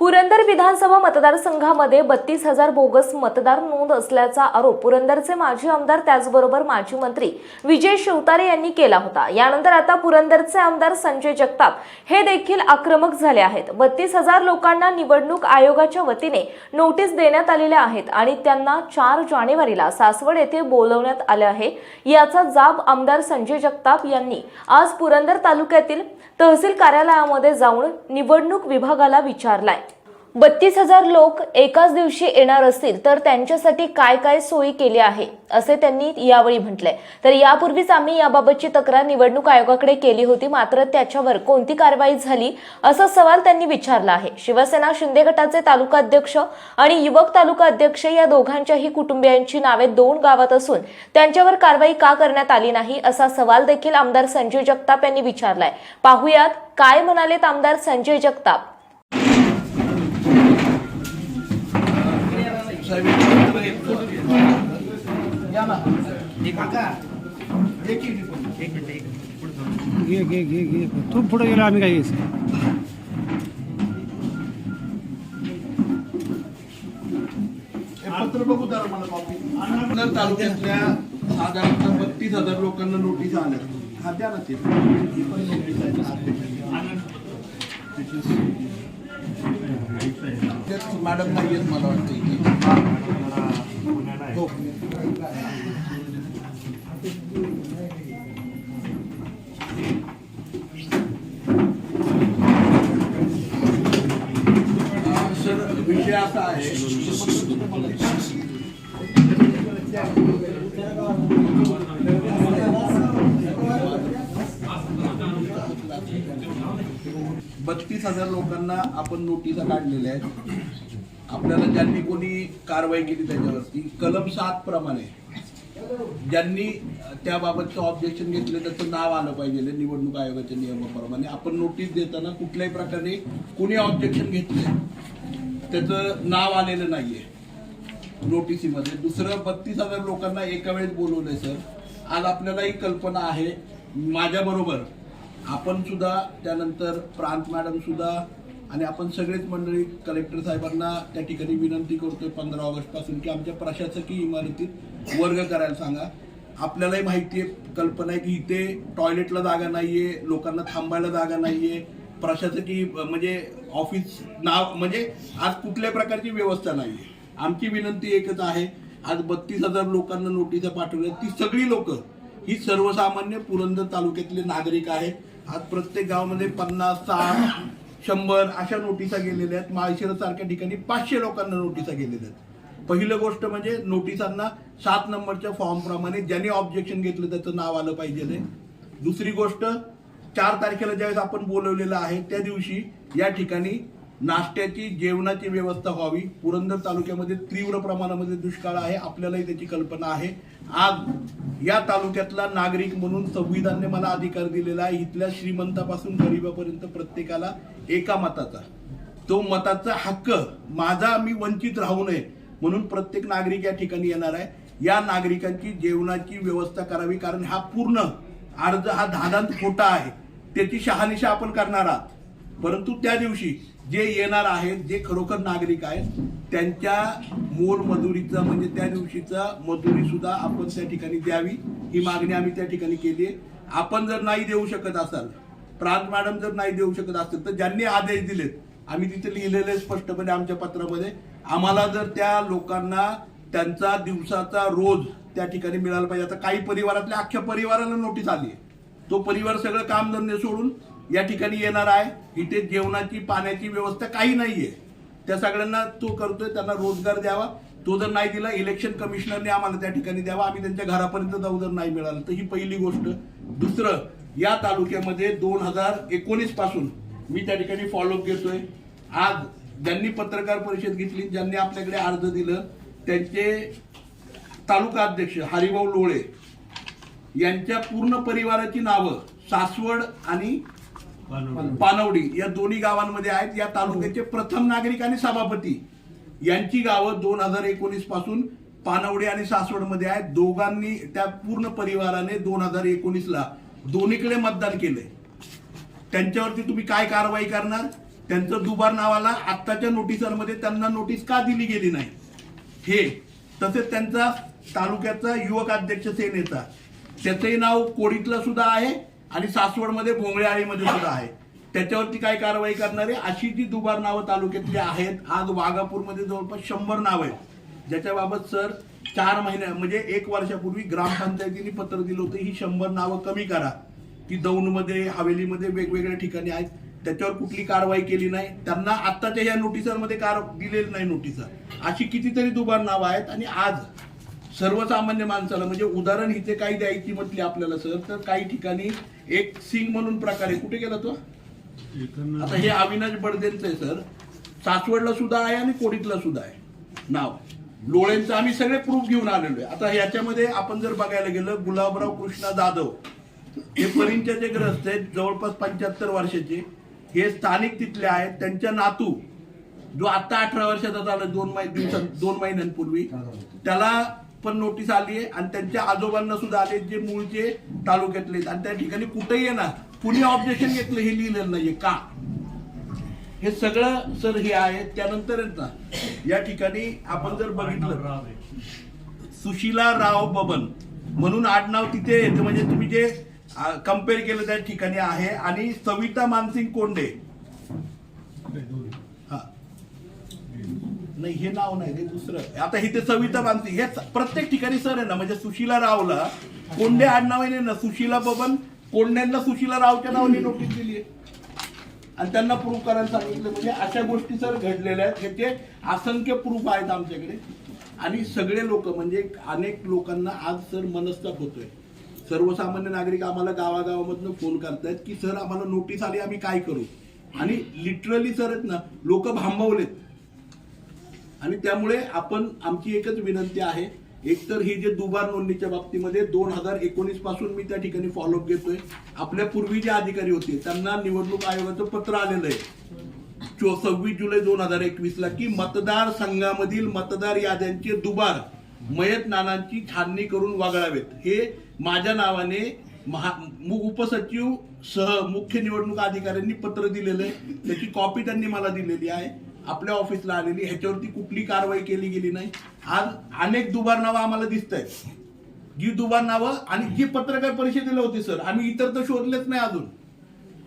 पुरंदर विधानसभा मतदारसंघामध्ये बत्तीस हजार बोगस मतदार नोंद असल्याचा आरोप पुरंदरचे माजी आमदार त्याचबरोबर माजी मंत्री विजय शिवतारे यांनी केला होता. यानंतर आता पुरंदरचे आमदार संजय जगताप हे देखील आक्रमक झाले आहेत. बत्तीस हजार लोकांना निवडणूक आयोगाच्या वतीने नोटीस देण्यात आलेल्या आहेत आणि त्यांना चार जानेवारीला सासवड येथे बोलवण्यात आले आहे. याचा जाब आमदार संजय जगताप यांनी आज पुरंदर तालुक्यातील तहसील कार्यालयामध्ये जाऊन निवडणूक विभागाला विचारलाय. बत्तीस हजार लोक एकाच दिवशी येणार असतील तर त्यांच्यासाठी काय काय सोयी केली आहे असे त्यांनी यावेळी म्हटले तर यापूर्वीच आम्ही याबाबतची तक्रार निवडणूक आयोगाकडे केली होती मात्र त्याच्यावर कोणती कारवाई झाली असा सवाल त्यांनी विचारला आहे. शिवसेना शिंदे गटाचे तालुका अध्यक्ष आणि युवक तालुका अध्यक्ष या दोघांच्याही कुटुंबियांची नावे दोन गावात असून त्यांच्यावर कारवाई का करण्यात आली नाही असा सवाल देखील आमदार संजय जगताप यांनी विचारलाय. पाहुयात काय म्हणालेत आमदार संजय जगताप. घे घे घे घे. तू पुढे गेला आम्ही काय घ्यायचं हे पत्र बघू जरा मला कॉपी. तालुक्यातल्या साधारणतः बत्तीस हजार लोकांना नोटीस आल्या. हा द्या ना ते. त्यात मॅडम नाही येत मला वाटतं इथे. हो. अं, सर विषय असा आहे बत्तीस हजार लोकांना आपण नोटिसा काढलेल्या आहेत. आपल्याला ज्यांनी कोणी कारवाई केली त्याच्यावरती कलम सात प्रमाणे. ज्यांनी त्याबाबतचं ऑब्जेक्शन घेतलं त्याचं नाव आलं पाहिजे निवडणूक आयोगाच्या नियमाप्रमाणे. आपण नोटीस देताना कुठल्याही प्रकारे कोणी ऑब्जेक्शन घेतलंय त्याचं नाव आलेलं नाहीये नोटिसीमध्ये दुसरं बत्तीस हजार लोकांना एका वेळेस बोलवलंय सर आज आपल्याला ही कल्पना आहे माझ्या बरोबर आपण सुद्धा त्यानंतर प्रांत मॅडम सुद्धा आणि आपण सगळेच मंडळी कलेक्टर साहेबांना त्या ठिकाणी विनंती करतोय पंधरा ऑगस्टपासून की आमच्या प्रशासकीय इमारतीत वर्ग करायला सांगा. आपल्यालाही माहिती आहे कल्पना आहे की इथे टॉयलेटला जागा नाहीये लोकांना थांबायला जागा नाहीये. प्रशासकीय म्हणजे ऑफिस नाव म्हणजे आज कुठल्या प्रकारची व्यवस्था नाहीये. आमची विनंती एकच आहे आज बत्तीस हजार लोकांना नोटिसा पाठवल्या. ती सगळी लोक ही सर्वसामान्य पुरंदर तालुक्यातले नागरिक आहेत. आज प्रत्येक गावामध्ये पन्नास साठ शंभर अशा नोटिसा गेलेल्या आहेत. माळशिरस सारख्या ठिकाणी पाचशे लोकांना नोटिसा गेलेल्या आहेत. पहिलं गोष्ट म्हणजे नोटिसांना सात नंबरच्या फॉर्म प्रमाणे ज्यांनी ऑब्जेक्शन घेतलं त्याचं नाव आलं पाहिजे. दुसरी गोष्ट चार तारखेला ज्यावेळेस आपण बोलवलेलं आहे त्या दिवशी या ठिकाणी नाश्त्याची जेवणाची व्यवस्था व्हावी. पुरंदर तालुक्यामध्ये तीव्र प्रमाणामध्ये दुष्काळ आहे. आपल्यालाही त्याची कल्पना आहे. आज या तालुक्यातला नागरिक म्हणून संविधानने मला अधिकार दिलेला आहे. इथल्या श्रीमंतापासून गरीबापर्यंत प्रत्येकाला एका मताचा. तो मताचा हक्क माझा मी वंचित राहू नये म्हणून प्रत्येक नागरिक या ठिकाणी येणार आहे. या नागरिकांची जेवणाची व्यवस्था करावी कारण हा पूर्ण अर्ज हा धादांत खोटा आहे. त्याची शहानिशा आपण करणार आहात. परंतु त्या दिवशी जे येणार आहेत जे खरोखर नागरिक आहेत त्यांच्या मोल मजुरीचा म्हणजे त्या दिवशीचा मजुरी सुद्धा आपण त्या ठिकाणी द्यावी. ही मागणी आम्ही त्या ठिकाणी केली आहे. आपण जर नाही देऊ शकत असाल प्रांत मॅडम जर नाही देऊ शकत असतील तर ज्यांनी आदेश दिलेत आम्ही तिथे लिहिलेले स्पष्टपणे आमच्या पत्रामध्ये आम्हाला जर त्या लोकांना त्यांचा दिवसाचा रोज त्या ठिकाणी मिळाला पाहिजे. आता काही परिवारातल्या अख्ख्या परिवाराला नोटीस आली आहे. तो परिवार सगळं कामधंदे सोडून या ठिकाणी येणार आहे. इथे जेवणाची पाण्याची व्यवस्था काही नाहीये. त्या सगळ्यांना तो करतोय त्यांना रोजगार द्यावा. तो जर नाही दिला इलेक्शन कमिशनरने आम्हाला त्या ठिकाणी द्यावा. आम्ही त्यांच्या घरापर्यंत जाऊ जर नाही मिळालं. तर ही पहिली गोष्ट. दुसरं या तालुक्यामध्ये दोन हजार एकोणीसपासून मी त्या ठिकाणी फॉलोअप घेतोय. आज ज्यांनी पत्रकार परिषद घेतली ज्यांनी आपल्याकडे अर्ज दिलं त्यांचे तालुका अध्यक्ष हरिभाऊ लोळे यांच्या पूर्ण परिवाराची नावं सासवड आणि पानवडी. या दोन्ही गावांमध्ये आहेत. या तालुक्याचे प्रथम नागरिक आणि सभापती. यांची गावं दोन हजार एकोणीसपासून पानवडी आणि सासवडमध्ये आहेत. दोघांनी त्या पूर्ण परिवाराने दोन हजार एकोणीस ला दोन्हीकडे मतदान केलंय. त्यांच्यावरती तुम्ही काय कारवाई करणार? त्यांचं दुबार नावाला आत्ताच्या नोटिसांमध्ये त्यांना नोटीस का दिली गेली नाही? हे तसेच त्यांचा तालुक्याचा युवक अध्यक्ष सेनेचा. त्याचंही नाव कोडीतलं सुद्धा आहे. आणि सासवडमध्ये भोंगळेआळीमध्ये सुद्धा आहे. त्याच्यावरती काय कारवाई करणारे अशी जी दुबार नावं तालुक्यातली आहेत आज वाघापूरमध्ये जवळपास शंभर नावं आहेत. ज्याच्याबाबत सर चार महिन्या म्हणजे एक वर्षापूर्वी ग्रामपंचायतीने पत्र दिलं होतं ही शंभर नावं कमी करा. ती दौंडमध्ये हवेलीमध्ये वेगवेगळ्या ठिकाणी आहेत. त्याच्यावर कुठली कारवाई केली नाही. त्यांना आत्ताच्या या नोटिसांमध्ये कार दिलेली नाही नोटिसा अशी कितीतरी दुबार नावं आहेत आणि आज सर्वसामान्य माणसाला म्हणजे उदाहरण इथे काही द्यायची म्हटली आपल्याला सर तर काही ठिकाणी एक सिंग म्हणून प्रकारे कुठे गेला तो? आता हे अविनाश बडदेंचं आहे सर. सासवडला सुद्धा आहे आणि कोडीतला सुद्धा आहे. नाव. लोळेंचं आम्ही सगळे प्रूफ घेऊन आलेलो आहे. आता ह्याच्यामध्ये आपण जर बघायला गेलं गुलाबराव कृष्णा जाधव हे परिंच्याचे ग्रस्त आहेत जवळपास पंच्याहत्तर वर्षाचे हे स्थानिक तिथले आहेत. त्यांच्या नातू जो आता अठरा वर्षाचा झाला दोन महिने दिवसां दोन महिन्यांपूर्वी त्याला पण नोटीस आली आहे आणि त्यांच्या आजोबांना सुद्धा आले जे मूळचे तालुक्यातले आहेत. आणि त्या ठिकाणी कुठेही आहे ना कुणी ऑब्जेक्शन घेतलं हे लिहिलेलं नाहीये. का? हे सगळं सर हे आहे त्यानंतर ना या ठिकाणी आपण जर बघितलं सुशीला राव बबन म्हणून आडनाव तिथे येतं. म्हणजे तुम्ही जे कंपेअर केलं त्या ठिकाणी आहे. आणि सविता मानसिंग कोंडे. हा. नाही हे नाव नाही ते दुसरं. आता इथे सविता बांधते हे प्रत्येक ठिकाणी सर आहे ना म्हणजे सुशीला रावला कोंडे आडनावाने ना सुशीला बबन कोंड्यांना सुशीला रावच्या नावाने नोटीस दिली आहे. आणि त्यांना प्रूफ करायला सांगितलं म्हणजे अशा गोष्टी सर घडलेल्या आहेत. ह्याचे असंख्य प्रूफ आहेत आमच्याकडे. आणि सगळे लोक म्हणजे अनेक लोकांना आज सर मनस्ताप होतोय. सर्वसामान्य नागरिक आम्हाला गावागावामधनं फोन करतायत की सर आम्हाला नोटीस आली आम्ही काय करू? आणि लिटरली सर आहेत ना लोक भांबवलेत. आणि त्यामुळे आपण आमची एकच विनंती आहे. एकतर ही जे दुबार नोंदणीच्या बाबतीमध्ये दोन हजार एकोणीसपासून मी त्या ठिकाणी फॉलोअप घेतोय. आपल्या पूर्वी जे अधिकारी होते त्यांना निवडणूक आयोगाचं पत्र आलेलं आहे. चो- सव्वीस जुलै दोन हजार एकवीस ला की मतदार संघामधील मतदार याद्यांचे दुबार मयत नानांची छाननी करून वागळावेत. हे माझ्या नावाने महा उपसचिव सह मुख्य निवडणूक अधिकाऱ्यांनी पत्र दिलेलं आहे. त्याची कॉपी त्यांनी मला दिलेली आहे. आपल्या ऑफिसला आलेली ह्याच्यावरती कुठली कारवाई केली गेली नाही. आज अनेक दुबार नावं आम्हाला दिसत आहेत जी दुबार नावं आणि जी पत्रकार परिषदेला होती सर आम्ही इतर तर शोधलेच नाही अजून.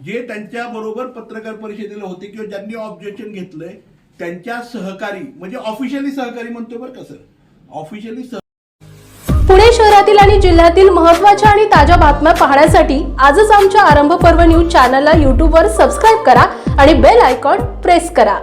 जे त्यांच्या बरोबर पत्रकार परिषदेला होते किंवा ज्यांनी ऑब्जेक्शन घेतलंय त्यांच्या सहकारी म्हणजे ऑफिशियली सहकारी म्हणतोय बरं का सर? ऑफिशियली पुणे शहरातील आणि जिल्ह्यातील महत्त्वाच्या आणि ताज्या बातम्या पाहण्यासाठी आजच आमच्या आरंभ पर्व न्यूज चॅनलला यूट्यूबवर सबस्क्राईब करा आणि बेल आयकॉन प्रेस करा.